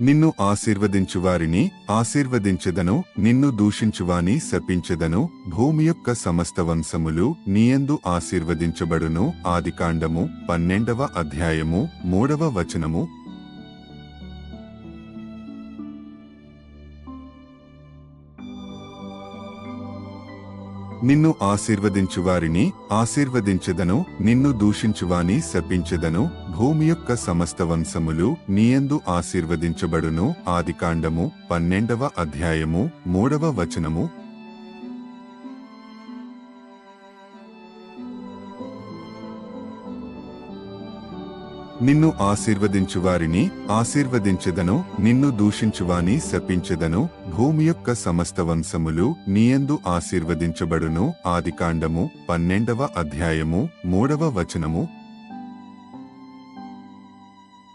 నిన్ను ఆశీర్వదించువారిని ఆశీర్వదించదను నిన్ను దూషించువాని శపించదను భూమి యొక్క సమస్త వంశములు నీయందు ఆశీర్వదించబడును. ఆదికాండము పన్నెండవ అధ్యాయము మూడవ వచనము. నిన్ను ఆశీర్వదించువారిని ఆశీర్వదించదను నిన్ను దూషించువాని శపించదను భూమి యొక్క సమస్త వంశములు నీయందు ఆశీర్వదించబడును. ఆదికాండము పన్నెండవ అధ్యాయము మూడవ వచనము. నిన్ను ఆశీర్వదించువారిని ఆశీర్వదించదను నిన్ను దూషించువాని శపించదను భూమి యొక్క సమస్త వంశములు నీయందు ఆశీర్వదించబడును. ఆదికాండము పన్నెండవ అధ్యాయము మూడవ వచనము.